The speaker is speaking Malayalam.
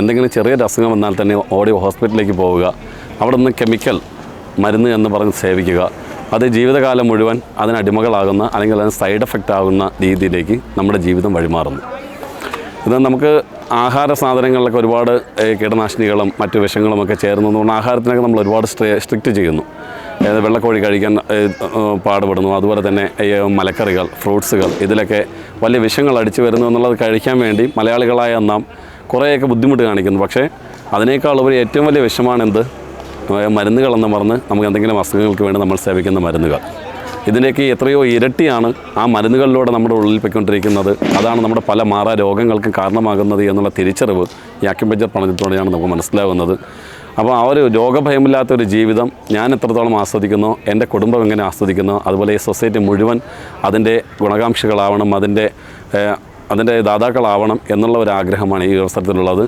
എന്തെങ്കിലും ചെറിയൊരു അസുഖം വന്നാൽ തന്നെ ഓടി ഹോസ്പിറ്റലിലേക്ക് പോവുക. അവിടെ നിന്ന് കെമിക്കൽ മരുന്ന് എന്ന് പറഞ്ഞ് സേവിക്കുക. അത് ജീവിതകാലം മുഴുവൻ അതിന് അടിമകളാകുന്ന അല്ലെങ്കിൽ അതിന് സൈഡ് എഫക്റ്റ് ആകുന്ന രീതിയിലേക്ക് നമ്മുടെ ജീവിതം വഴിമാറുന്നു. ഇത് നമുക്ക് ആഹാര സാധനങ്ങളിലൊക്കെ ഒരുപാട് കീടനാശിനികളും മറ്റു വിഷങ്ങളുമൊക്കെ ചേർന്നതുകൊണ്ട് ആഹാരത്തിനൊക്കെ നമ്മൾ ഒരുപാട് സ്ട്രിക്റ്റ് ചെയ്യുന്നു. വെള്ളക്കോഴി കഴിക്കാൻ പാടുപെടുന്നു. അതുപോലെ തന്നെ മലക്കറികൾ ഫ്രൂട്ട്സുകൾ ഇതിലൊക്കെ വലിയ വിഷങ്ങൾ അടിച്ചു വരുന്നു എന്നുള്ളത് കഴിക്കാൻ വേണ്ടി മലയാളികളായ നാം കുറേയൊക്കെ ബുദ്ധിമുട്ട് കാണിക്കുന്നു. പക്ഷേ അതിനേക്കാൾ ഉപരി ഏറ്റവും വലിയ വിഷമാണെന്ത്? മരുന്നുകളെന്ന് പറഞ്ഞ് നമുക്ക് എന്തെങ്കിലും അസുഖങ്ങൾക്ക് വേണ്ടി നമ്മൾ സേവിക്കുന്ന മരുന്നുകൾ. ഇതിന്റെയൊക്കെ എത്രയോ ഇരട്ടിയാണ് ആ മരുന്നുകളിലൂടെ നമ്മുടെ ഉള്ളിൽ പൊയ്ക്കൊണ്ടിരിക്കുന്നത്. അതാണ് നമ്മുടെ പല മാറാ രോഗങ്ങൾക്കും കാരണമാകുന്നത് എന്നുള്ള തിരിച്ചറിവ് ഈ അക്യുപഞ്ചർ പഠനത്തോടെയാണ് നമുക്ക് മനസ്സിലാകുന്നത് അപ്പോൾ ആ ഒരു രോഗഭയമില്ലാത്ത ഒരു ജീവിതം ഞാൻ എത്രത്തോളം ആസ്വദിക്കുന്നോ എന്റെ കുടുംബം എങ്ങനെ ആസ്വദിക്കുന്നോ അതുപോലെ ഈ സൊസൈറ്റി മുഴുവൻ അതിന്റെ ഗുണകാംക്ഷികളാവണം അതിന്റെ അതിന്റെ ദാതാക്കളാവണം എന്നുള്ള ഒരു ആഗ്രഹമാണ് ഈ അവസരത്തിലുള്ളത്.